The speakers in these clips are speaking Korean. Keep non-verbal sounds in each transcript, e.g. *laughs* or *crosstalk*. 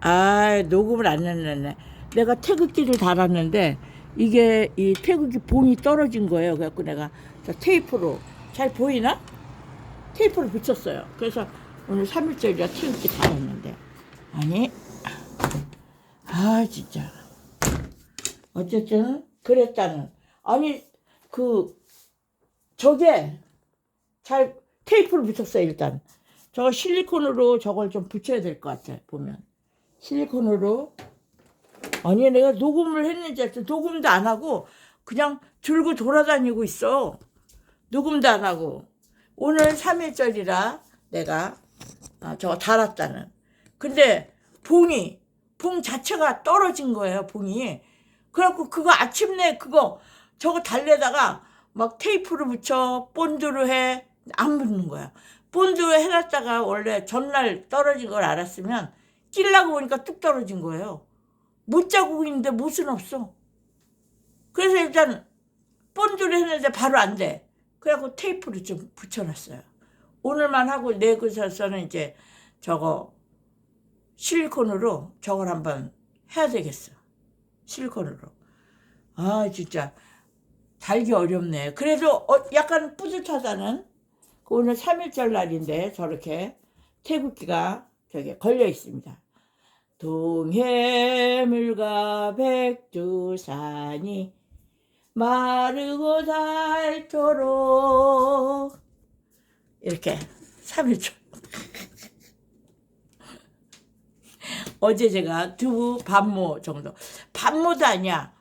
아 녹음을 안 해놨네. 내가 태극기를 달았는데 이게 이 태극기 봉이 떨어진 거예요. 그래갖고 내가 저 테이프로 잘 보이나? 테이프로 붙였어요. 그래서 오늘 3일절이라 태극기 달았는데 아니 아 진짜 어쨌든 그랬다는 아니 그 저게 잘 테이프를 붙였어요 일단 저거 실리콘으로 저걸 좀 붙여야 될 것 같아 보면 실리콘으로. 아니 내가 녹음을 했는지 하여튼 녹음도 안 하고 그냥 들고 돌아다니고 있어. 녹음도 안 하고. 오늘 3일절이라 내가 아, 저거 달았다는. 근데 봉이 봉 자체가 떨어진 거예요 봉이. 그래갖고 그거 아침내 그거 저거 달래다가 막 테이프를 붙여 본드로 해 안 붙는 거야. 본드로 해놨다가 원래 전날 떨어진 걸 알았으면 끼려고 보니까 뚝 떨어진 거예요. 못 자고 있는데 못은 없어. 그래서 일단 본드로 했는데 바로 안 돼. 그래갖고 테이프를 좀 붙여놨어요. 오늘만 하고 내그서는 이제 저거 실리콘으로 저걸 한번 해야 되겠어. 실리콘으로. 아 진짜 달기 어렵네. 그래도 어, 약간 뿌듯하다는 그 오늘 3일절 날인데 저렇게 태극기가 저기 걸려 있습니다 동해물과 백두산이 마르고 닳도록. 이렇게 3일절 *laughs* 어제 제가 두부 반모 정도. 반모도 아니야.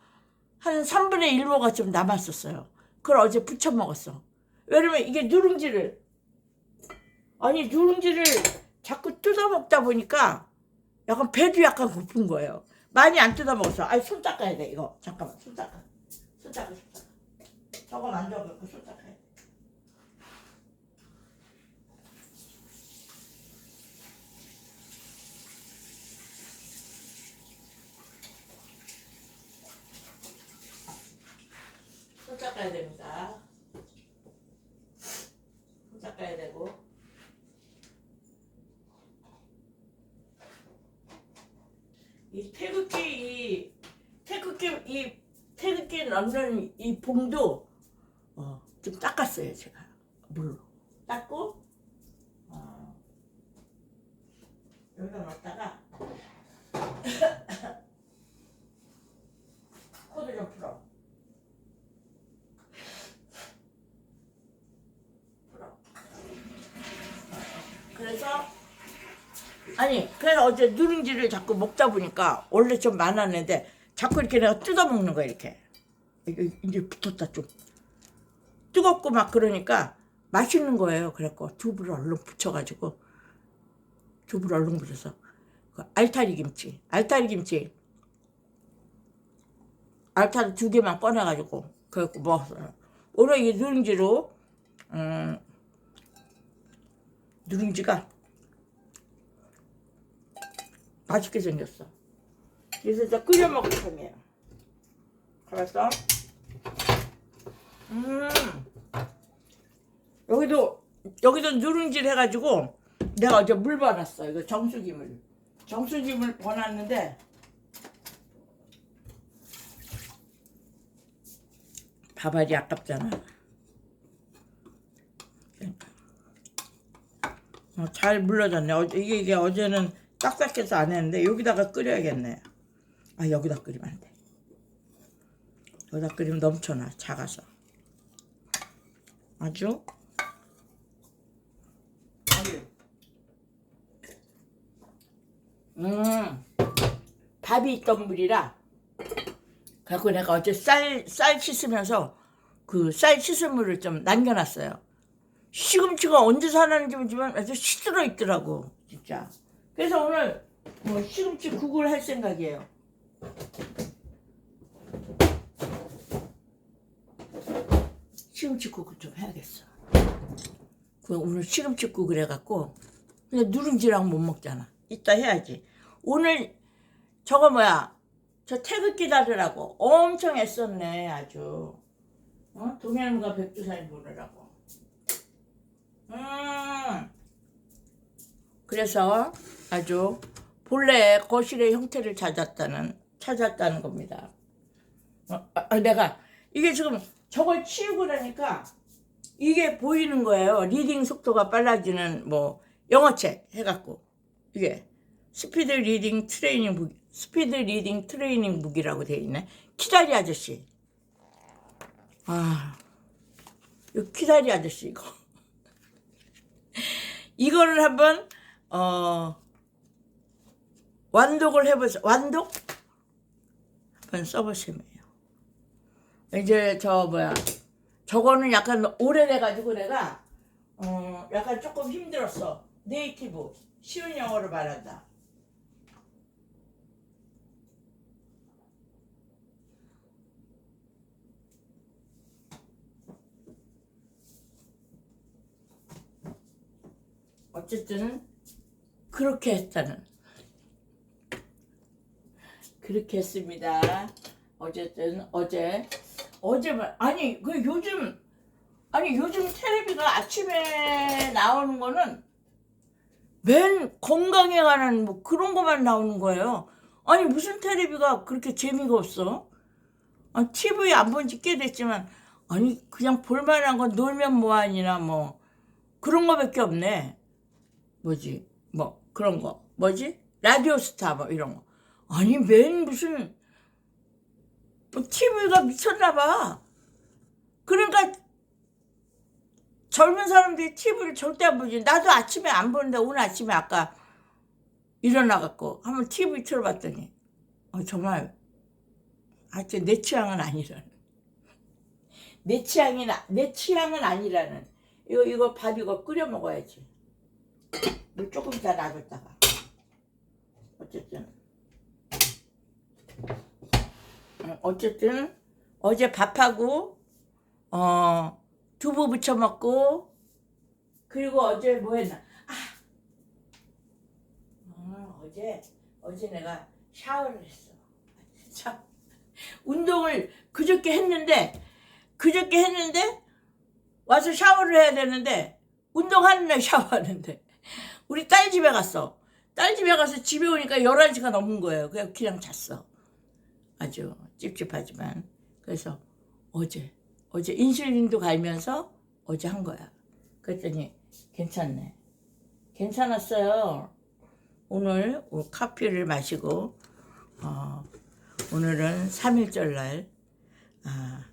한 3분의 1모가 좀 남았었어요. 그걸 어제 부쳐 먹었어. 왜냐면 이게 누룽지를 아니 누룽지를 자꾸 뜯어 먹다 보니까 약간 배도 약간 고픈 거예요. 많이 안 뜯어 먹었어. 아니 손 닦아야 돼 이거. 잠깐만 손 닦아. 손 닦아 손 닦아. 저거 만져갖고 손 닦아야 돼. 손 닦아야 됩니다. 손 닦아야 되고. 이 태극기 이 태극기 이 태극기 넣는 이 봉도 어, 좀 닦았어요 제가. 물로. 닦고 어, 여기다 놨다가 코드 좀 풀어. 풀어. 그래서 어제 누룽지를 자꾸 먹다 보니까 원래 좀 많았는데 자꾸 이렇게 내가 뜯어 먹는 거야 이렇게. 이게 이제 붙었다 좀. 뜨겁고 막 그러니까 맛있는 거예요. 그래갖고 두부를 얼른 붙여가지고 두부를 얼른 붙여서 그 알타리 김치 알타리 김치. 알타리 두 개만 꺼내가지고 그래갖고 먹었어요. 오늘 이 누룽지로 음, 누룽지가 맛있게 생겼어. 그래서 이제 끓여 먹을 셈이에요. 그래서 음 여기도 여기도 누룽지를 해가지고 내가 어제 물 받았어. 이거 정수기물 정수기물 보놨는데 밥알이 아깝잖아. 어, 잘 물러졌네. 어, 이게, 이게 어제는 딱딱해서 안 했는데 여기다가 끓여야겠네. 아 여기다 끓이면 안 돼. 여기다 끓이면 넘쳐나 작아서. 아주 음 밥이 있던 물이라 그래갖고 내가 어제 쌀, 쌀 씻으면서 그 쌀 씻은 물을 좀 남겨놨어요. 시금치가 언제 사는지 모르지만 아주 시들어 있더라고 진짜. 그래서 오늘 뭐 시금치 국을 할 생각이에요. 시금치 국을 좀 해야겠어. 그 오늘 시금치 국을 해갖고 그냥 누룽지랑 못 먹잖아. 이따 해야지. 오늘 저거 뭐야? 저 태극기 달으라고 엄청 애썼네 아주. 어? 동해안과 백두산이 보느라고. 음. 그래서 아주 본래 거실의 형태를 찾았다는 찾았다는 겁니다. 어, 아, 아, 내가 이게 지금 저걸 치우고 나니까 이게 보이는 거예요. 리딩 속도가 빨라지는 뭐 영어책 해갖고 이게 스피드 리딩 트레이닝 북 스피드 리딩 트레이닝 북이라고 돼 있네. 키다리 아저씨. 아, 이 키다리 아저씨 이거. *laughs* 이거를 한번 어 완독을 해보세요. 완독 한번 써보시면 해요. 이제 저 뭐야 저거는 약간 오래돼가지고 내가 어 약간 조금 힘들었어. 네이티브 쉬운 영어로 말한다. 어쨌든 그렇게 했다는 그렇게 했습니다. 어쨌든 어제 어제 말 아니 그 요즘 아니 요즘 텔레비가 아침에 나오는 거는 맨 건강에 관한 뭐 그런 것만 나오는 거예요. 아니 무슨 텔레비가 그렇게 재미가 없어? 아, TV 안 본 지 꽤 됐지만 아니 그냥 볼만한 건 놀면 뭐하니나 뭐 그런 거밖에 없네. 뭐지 뭐 그런 거. 뭐지? 라디오 스타 뭐 이런 거. 아니 맨 무슨 뭐 TV가 미쳤나 봐. 그러니까 젊은 사람들이 TV를 절대 안 보지. 나도 아침에 안 보는데 오늘 아침에 아까 일어나갖고 한번 TV 틀어봤더니 어, 정말 하여튼 내 취향은 아니라는. 내 취향이 나- 내 취향은 아니라는. 이거 이거 밥 이거 끓여 먹어야지 물 조금 더 놔뒀다가. 어쨌든. 어, 어쨌든 어제 밥하고 어 두부 부쳐 먹고 그리고 어제 뭐 했나? 아 어, 어제 어제 내가 샤워를 했어. 참 운동을 그저께 했는데 그저께 했는데 와서 샤워를 해야 되는데 운동하는 날 샤워하는데 우리 딸 집에 갔어. 딸 집에 가서 집에 오니까 11시가 넘은 거예요. 그냥 그냥 잤어. 아주 찝찝하지만. 그래서 어제, 어제 인슐린도 갈면서 어제 한 거야. 그랬더니 괜찮네. 괜찮았어요. 오늘 커피를 마시고, 어, 오늘은 3일절 날, 아,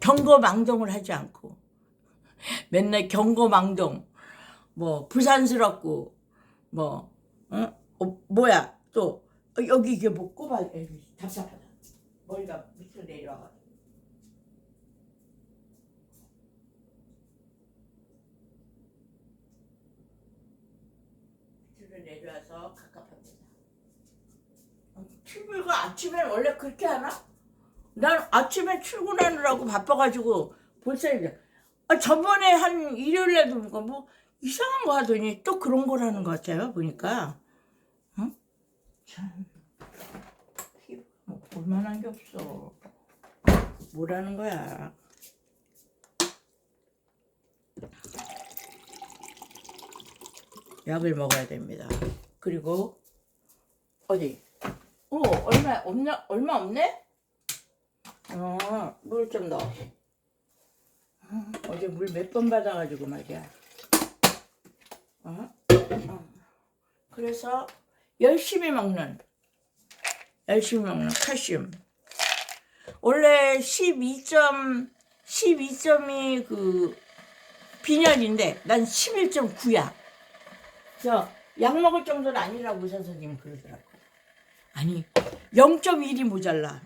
경거망동을 하지 않고, 맨날 경거망동, 뭐 부산스럽고 뭐 어? 어, 뭐야 또. 어, 여기 이게 뭐 꼽아 답답하다. 머리가 밑으로 내려와 밑으로 내려와서 갑갑합니다. TV가 아침에 원래 그렇게 하나? 난 아침에 출근하느라고 바빠가지고 벌써 이제 아, 저번에 한 일요일에도 뭐 이상한 거 하더니 또 그런 거라는 것 같아요 보니까. 응? 참. 뭐 볼만한 게 없어. 뭐라는 거야? 약을 먹어야 됩니다. 그리고 어디? 어 얼마 없나 얼마 없네? 어물 좀 넣어. 어제 물 몇 번 받아가지고 말이야. 어? 어. 그래서 열심히 먹는, 열심히 먹는 칼슘. 원래 12점, 12점이 그 빈혈인데 난 11.9야. 저약 먹을 정도는 아니라고 의사 선생님이 그러더라고. 아니 0.1이 모자라.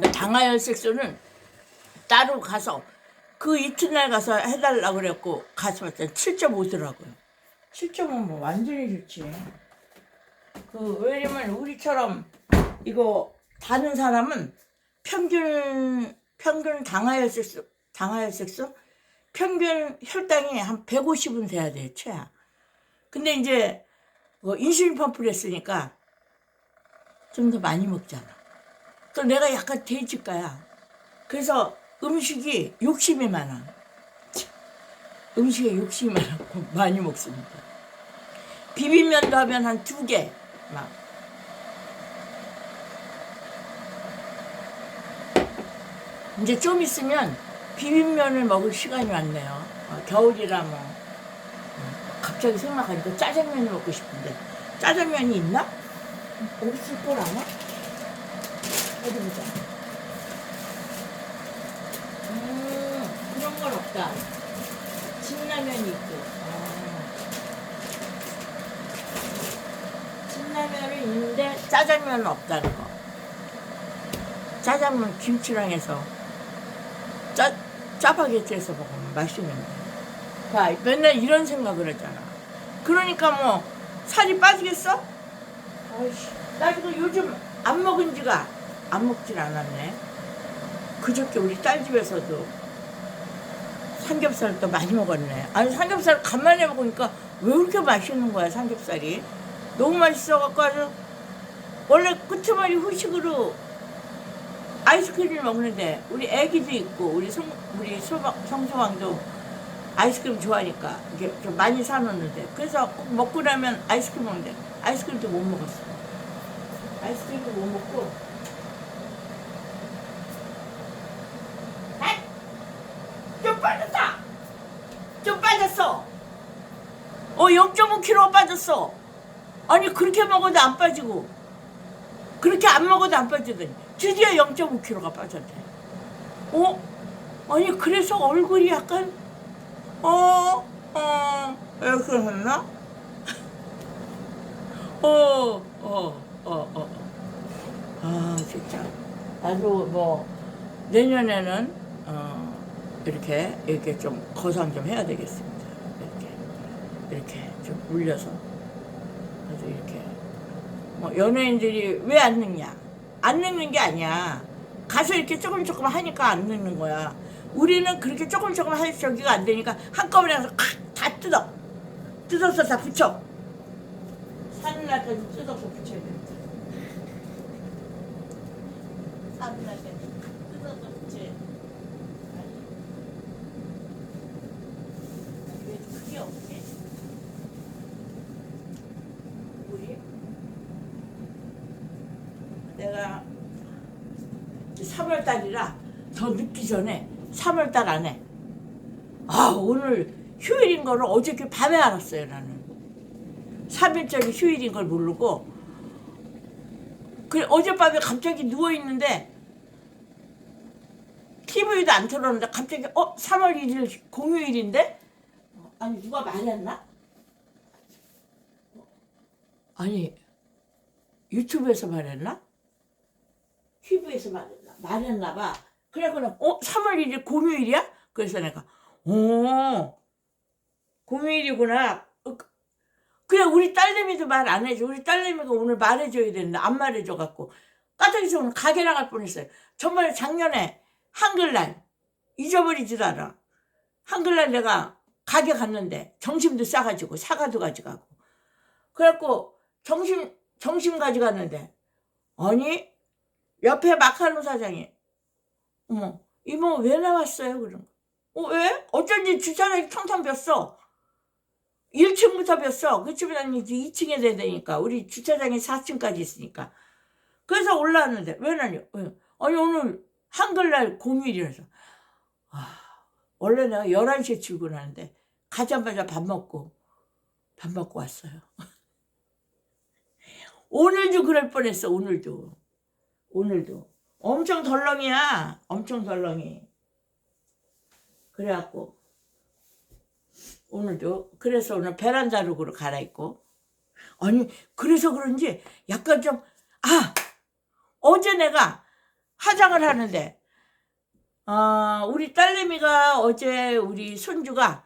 당하혈 색소는 따로 가서 그 이튿날 가서 해달라고 그랬고 가서 봤더니 7.5더라고요. 7.5면 뭐 완전히 좋지. 그 왜냐면 우리처럼 이거 다는 사람은 평균 평균 당하혈 색소 당하혈 색소 평균 혈당이 한 150은 돼야 돼 최하. 근데 이제 뭐 인슐린 펌프를 했으니까 좀 더 많이 먹잖아. 또 내가 약간 돼지가야. 그래서 음식이 욕심이 많아. 참, 음식에 욕심이 많고 *laughs* 많이 먹습니다. 비빔면도 하면 한 두 개, 막. 이제 좀 있으면 비빔면을 먹을 시간이 왔네요. 어, 겨울이라 뭐. 어, 갑자기 생각하니까 짜장면을 먹고 싶은데. 짜장면이 있나? 없을 걸 아마? 어디 보자. 음, 그런 건 없다. 진라면이 있고. 아. 진라면은 있는데 짜장면은 없다는 거. 짜장면 김치랑 해서 짜, 짜파게티에서 먹으면 맛있는데. 봐, 맨날 이런 생각을 하잖아. 그러니까 뭐 살이 빠지겠어? 아이씨, 나 이거 요즘 안 먹은 지가 안 먹질 않았네. 그저께 우리 딸 집에서도 삼겹살 또 많이 먹었네. 아니 삼겹살 간만에 먹으니까 왜 이렇게 맛있는 거야 삼겹살이? 너무 맛있어갖고 아주 원래 끝머리 후식으로 아이스크림을 먹는데 우리 애기도 있고 우리 성 우리 소방, 성소왕도 아이스크림 좋아하니까 이게 좀 많이 사놓는데 그래서 꼭 먹고 나면 아이스크림 먹는데 아이스크림도 못 먹었어. 아이스크림도 못 먹고. 에이! 좀 빠졌다. 좀 빠졌어. 어 0.5kg 빠졌어. 아니 그렇게 먹어도 안 빠지고 그렇게 안 먹어도 안 빠지더니 드디어 0.5kg가 빠졌대. 어? 아니 그래서 얼굴이 약간 어? 어? 이렇게 했나? 어, *laughs* 어, 어, 어, 어. 아, 진짜. 나도 뭐, 내년에는, 어, 이렇게, 이렇게 좀 거상 좀 해야 되겠습니다. 이렇게, 좀 울려서. 그래서 이렇게. 뭐, 연예인들이 왜 안 늙냐? 안 늙는 게 아니야. 가서 이렇게 조금 조금 하니까 안 늙는 거야. 우리는 그렇게 조금 조금 할 저기가 안 되니까 한꺼번에 가서 칵다 뜯어. 뜯어서 다 붙여. 사는 날까지 뜯어서 붙여야 돼. 사는 날까지 뜯어서 붙여야 돼. 아니. 왜 그게 없지? 우리 내가 3월 달이라 더 늦기 전에 3월 달 안에 아 오늘 휴일인 거를 어저께 밤에 알았어요 나는 3일짜리 휴일인 걸 모르고 그 어젯밤에 갑자기 누워 있는데 TV도 안 틀었는데 갑자기 어 3월 1일 공휴일인데 어, 아니 누가 말했나? 아니 유튜브에서 말했나? TV에서 말했나? 말했나 봐. 그래 그럼 어 3월 1일 공휴일이야? 그래서 내가 어 공휴일이구나. 어, 그- 그냥 우리 딸내미도 말 안 해줘. 우리 딸내미가 오늘 말해줘야 되는데 안 말해줘 갖고 까딱이서 오늘 가게 나갈 뻔했어요. 정말 작년에 한글날 잊어버리지도 않아. 한글날 내가 가게 갔는데 점심도 싸가지고 사과도 가져가고 그래갖고 점심 점심 가져갔는데 아니 옆에 마카롱 사장이 어머 이모 왜 나왔어요? 그런 거. 어 왜? 어쩐지 주차장이 텅텅 비었어 1층부터 비었어 그 집에는 이제 2층에 돼야 되니까. 우리 주차장이 4층까지 있으니까. 그래서 올라왔는데 왜 나냐? 왜? 아니 오늘 한글날 공휴일이라서. 아, 원래 내가 11시에 출근하는데 가자마자 밥 먹고 밥 먹고 왔어요. *laughs* 오늘도 그럴 뻔했어 오늘도. 오늘도 엄청 덜렁이야. 엄청 덜렁이. 그래갖고 오늘도 그래서 오늘 베란다 룩으로 갈아입고. 아니 그래서 그런지 약간 좀 아 어제 내가 화장을 하는데 아 우리 딸내미가 어제 우리 손주가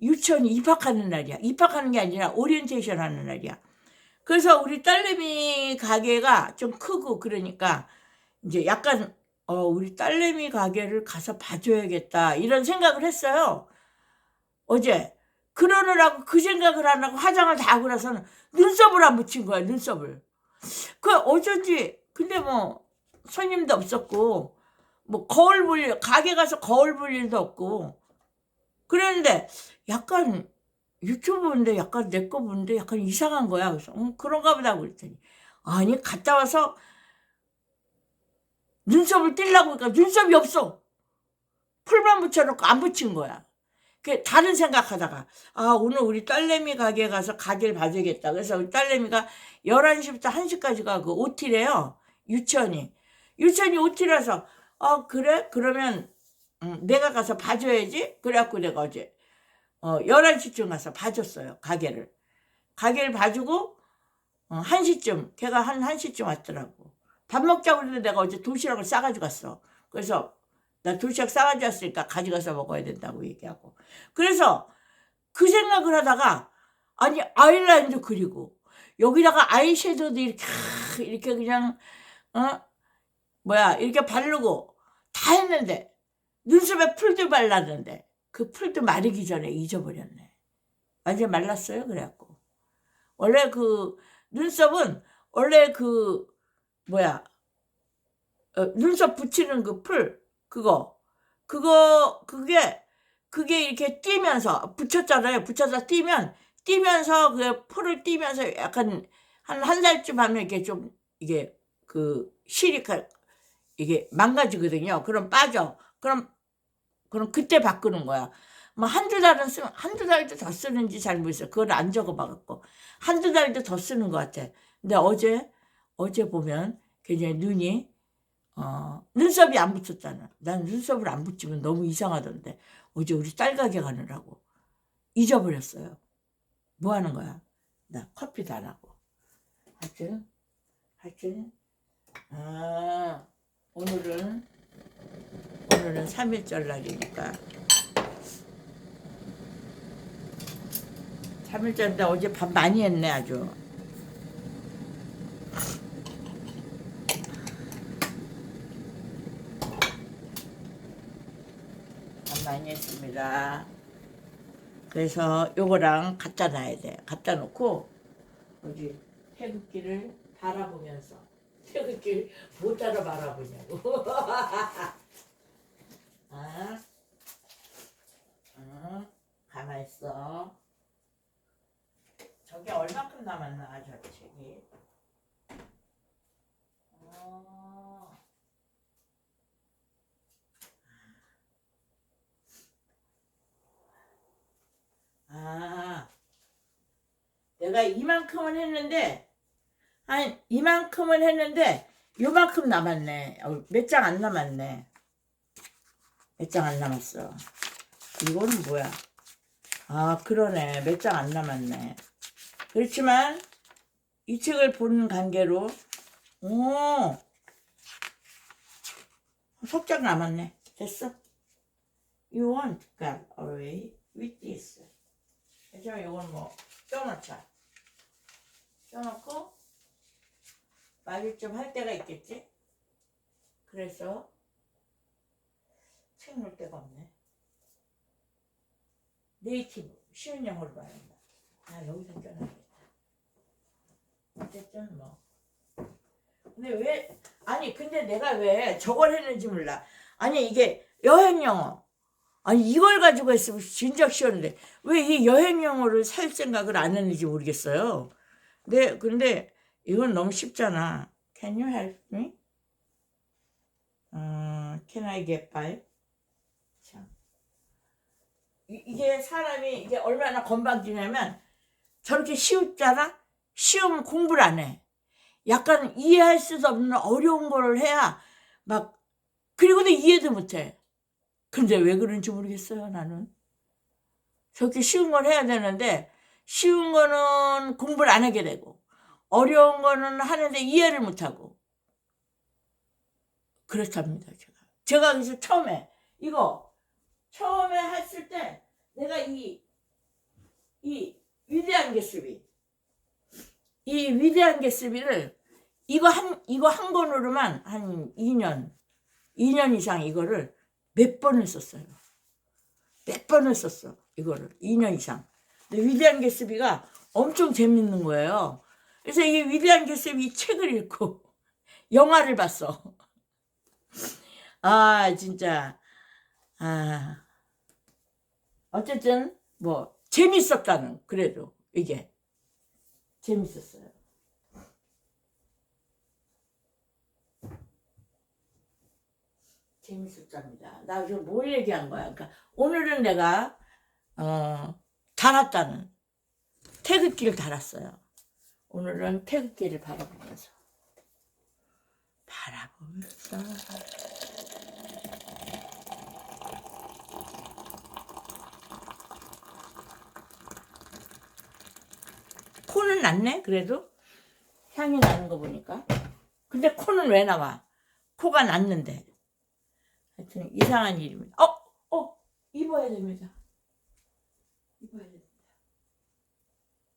유치원 입학하는 날이야. 입학하는 게 아니라 오리엔테이션 하는 날이야. 그래서 우리 딸내미 가게가 좀 크고 그러니까 이제 약간 어 우리 딸내미 가게를 가서 봐줘야겠다 이런 생각을 했어요. 어제 그러느라고 그 생각을 안 하고 화장을 다 하고 나서는 눈썹을 안 붙인 거야 눈썹을. 그 어쩐지 근데 뭐 손님도 없었고 뭐 거울 볼 일, 가게 가서 거울 볼 일도 없고 그랬는데 약간 유튜브 보는데 약간 내 거 보는데 약간 이상한 거야. 그래서 음, 그런가 보다 그랬더니 아니 갔다 와서 눈썹을 떼려고 하니까 눈썹이 없어. 풀만 붙여놓고 안 붙인 거야. 그 다른 생각하다가 아 오늘 우리 딸내미 가게 가서 가게를 봐줘야겠다. 그래서 우리 딸내미가 11시부터 1시까지가 그 OT래요. 유치원이. 유치원이 OT라서 어 그래? 그러면 음, 내가 가서 봐줘야지. 그래갖고 내가 어제 어 11시쯤 가서 봐줬어요. 가게를. 가게를 봐주고 어, 1시쯤 걔가 한 1시쯤 왔더라고. 밥 먹자고 그랬는데 내가 어제 도시락을 싸가지고 갔어. 그래서 나 도시락 싸가지고 왔으니까 가져가서 먹어야 된다고 얘기하고. 그래서 그 생각을 하다가 아니 아이라인도 그리고 여기다가 아이섀도우도 이렇게 이렇게 그냥 어 뭐야 이렇게 바르고 다 했는데 눈썹에 풀도 발랐는데 그 풀도 마르기 전에 잊어버렸네. 완전 말랐어요. 그래갖고 원래 그 눈썹은 원래 그 뭐야 어, 눈썹 붙이는 그 풀 그거 그거 그게 그게 이렇게 띄면서 붙였잖아요. 붙여서 띄면 띄면서 그 풀을 띄면서 약간 한한 달쯤 하면 이게 좀 이게 그 실이 가- 이게 망가지거든요. 그럼 빠져. 그럼 그럼 그때 바꾸는 거야. 뭐 한두 달은 쓰 한두 달도 더 쓰는지 잘 모르겠어요. 그걸 안 적어봐갖고 한두 달도 더 쓰는 것 같아. 근데 어제 어제 보면 굉장히 눈이 어, 눈썹이 안 붙었잖아. 난 눈썹을 안 붙이면 너무 이상하던데 어제 우리 딸 가게 가느라고 잊어버렸어요. 뭐 하는 거야? 나 커피도 안 하고. 하여튼 하여튼 아 오늘은 오늘은 3일절 날이니까 3일절인데 어제 밥 많이 했네 아주. 많이 했습니다. 그래서 요거랑 갖다 놔야 돼. 갖다 놓고 어디 태극기를 바라보면서 *laughs* 태극기를 못 따라 바라보냐고. 아, 아, 가만 있어. 저게 얼마큼 남았나 저 책이. 어. 아, 내가 이만큼은 했는데, 한 이만큼은 했는데, 요만큼 남았네. 어, 몇장 안 남았네. 몇 장 안 남았어. 이거는 뭐야? 아, 그러네. 몇 장 안 남았네. 그렇지만, 이 책을 보는 관계로, 오, 석장 남았네. 됐어. You won't get away with this. 하지만 이건 뭐 껴놓자. 껴놓고 말을 좀 할 때가 있겠지. 그래서 책 놓을 데가 없네. 네이티브 쉬운 영어로 말한다. 아 여기서 껴놔야겠다. 어쨌든 뭐. 근데 왜 아니 근데 내가 왜 저걸 했는지 몰라. 아니 이게 여행 영어. 아니 이걸 가지고 했으면 진작 쉬웠는데 왜 이 여행 영어를 살 생각을 안 했는지 모르겠어요. 네, 근데 이건 너무 쉽잖아. Can you help me? 어, can I get by? 참. 이- 이게 사람이 이게 얼마나 건방지냐면 저렇게 쉬웠잖아? 쉬우면 공부를 안 해. 약간 이해할 수도 없는 어려운 걸 해야 막 그리고도 이해도 못 해. 근데 왜 그런지 모르겠어요, 나는. 저렇게 쉬운 걸 해야 되는데, 쉬운 거는 공부를 안 하게 되고, 어려운 거는 하는데 이해를 못 하고. 그렇답니다, 제가. 제가 그래서 처음에, 이거, 처음에 했을 때, 내가 이, 이 위대한 개수비, 이 위대한 개수비를, 이거 한, 이거 한 권으로만 한 2년, 2년 이상 이거를 몇 번을 썼어요. 몇 번을 썼어. 이거를. 2년 이상. 근데 위대한 개수비가 엄청 재밌는 거예요. 그래서 이 위대한 개수비 이 책을 읽고 *laughs* 영화를 봤어. *laughs* 아, 진짜. 아. 어쨌든, 뭐, 재밌었다는, 그래도, 이게. 재밌었어요. 재밌었답니다. 나 지금 뭘 얘기한 거야? 그러니까, 오늘은 내가, 어, 달았다는, 태극기를 달았어요. 오늘은 태극기를 바라보면서. 바라보면서. 코는 났네, 그래도. 향이 나는 거 보니까. 근데 코는 왜 나와? 코가 났는데. 하여튼 이상한 일입니다. 어, 어, 입어야 됩니다. 입어야 됩니다.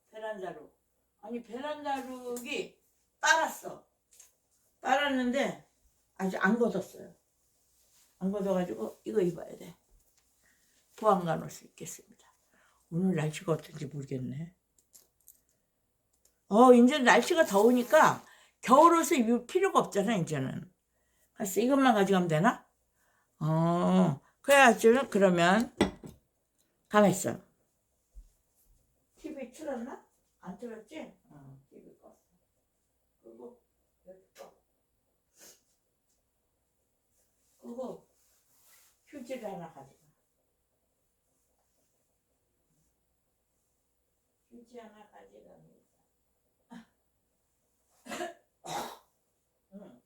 베란다로. 아니, 베란다룩이 빨았어. 빨았는데 아직 안 걷었어요. 안 걷어가지고 이거 입어야 돼. 보안관 옷을 입겠습니다. 오늘 날씨가 어떤지 모르겠네. 어, 이제 날씨가 더우니까 겨울 옷을 입을 필요가 없잖아, 이제는. 그래서 이것만 가져가면 되나? 어, 그래야지, 그러면, 가만있어. TV 틀었나? 안 틀었지? 어, TV 껐어. 그리고, 여기 꺼. 그리고, 휴지를 하나 가져가. 휴지 하나 가져갑니다. *laughs* 응.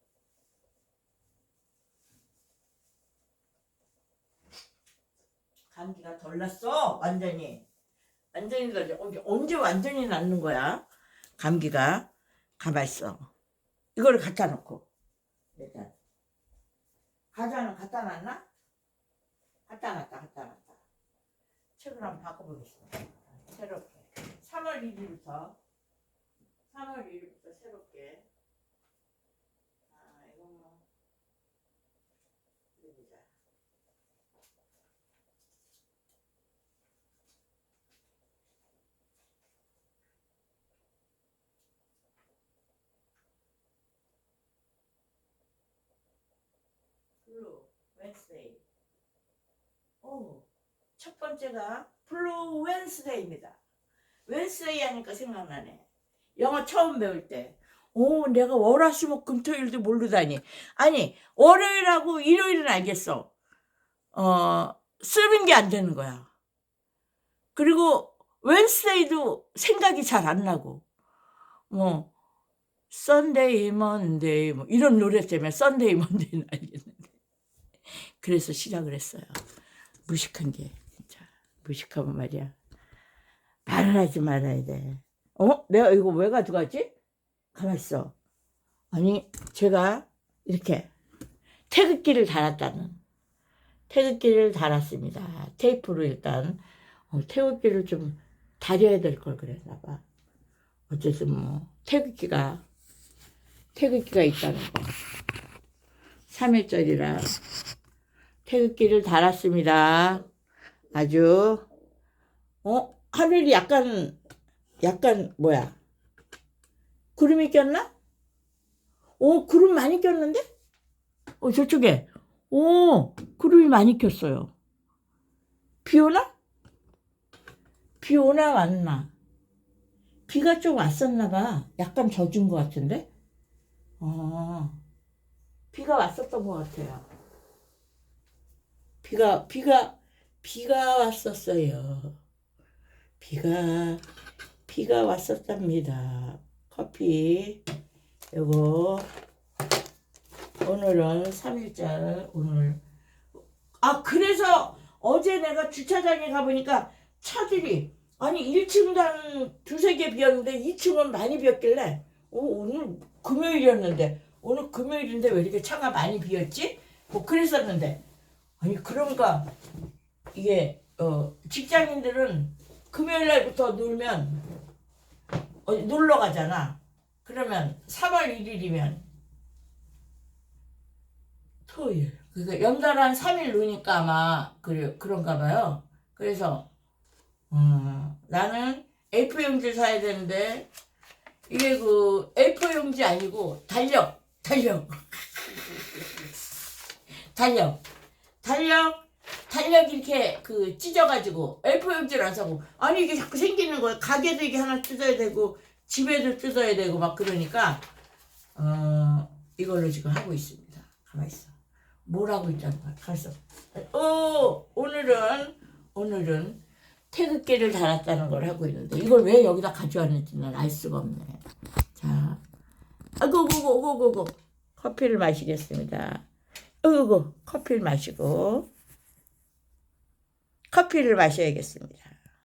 감기가 덜 났어 완전히 완전히 덜 언제, 언제 완전히 낫는 거야 감기가 가만 있어 이거를 갖다 놓고 일단 과자는 갖다 놨나? 갖다 놨다 갖다 놨다. 책을 한번 바꿔보겠습니다. 새롭게. 3월 1일부터. 3월 1일부터 새롭게 아 이거 뭐 이거 보자 블루 웬스데이 오, 첫 번째가 블루 웬스데이입니다 웬스데이 하니까 생각나네 영어 처음 배울 때 오, 내가 월화수목 금토일도 모르다니. 아니, 월요일하고 일요일은 알겠어. 어, 쓰는 게 안 되는 거야. 그리고 웬스데이도 생각이 잘 안 나고. 뭐, 썬데이, 먼데이, 뭐, 이런 노래 때문에 썬데이, 먼데이는 알겠는데. 그래서 시작을 했어요. 무식한 게, 진짜. 무식하면 말이야. 말을 하지 말아야 돼. 어? 내가 이거 왜 가져가지? 가만 있어. 아니, 제가 이렇게 태극기를 달았다는. 태극기를 달았습니다. 테이프로 일단 어, 태극기를 좀 다려야 될 걸 그랬나 봐. 어쨌든 뭐 태극기가 태극기가 있다는 거. 3일절이라 태극기를 달았습니다. 아주 어 하늘이 약간 약간 뭐야 구름이 꼈나? 오 구름 많이 꼈는데? 어 저쪽에 오 구름이 많이 꼈어요. 비 오나? 비 오나 왔나? 비가 좀 왔었나 봐. 약간 젖은 것 같은데? 어 비가 왔었던 것 같아요. 비가 비가 비가 왔었어요. 비가 비가 왔었답니다. 커피 요거 오늘은 3일절 오늘 아 그래서 어제 내가 주차장에 가보니까 차들이 아니 1층도 한 두세 개 비었는데 2층은 많이 비었길래 오, 오늘 금요일이었는데 오늘 금요일인데 왜 이렇게 차가 많이 비었지? 뭐 그랬었는데 아니 그런가 이게 어, 직장인들은 금요일 날부터 놀면 어, 놀러 가잖아. 그러면 3월 1일이면 토요일. 그러니까 연달아 한 3일 노니까 아마 그래, 그런가 봐요. 그래서 음, 나는 A4 용지 사야 되는데 이게 그 A4 용지 아니고 달력, 달력. *laughs* 달력. 달력, 달력 이렇게 그 찢어가지고 A4용지를 안 사고 아니 이게 자꾸 생기는 거야. 가게도 이게 하나 뜯어야 되고 집에도 뜯어야 되고 막 그러니까 어 이걸로 지금 하고 있습니다. 가만 있어. 뭘 하고 있다는 거야? 가서. 어 오늘은 오늘은 태극기를 달았다는 걸 하고 있는데 이걸 왜 여기다 가져왔는지는 알 수가 없네. 자, 아이고, 고고, 고고, 고 커피를 마시겠습니다. 아이고, 커피를 마시고 커피를 마셔야겠습니다.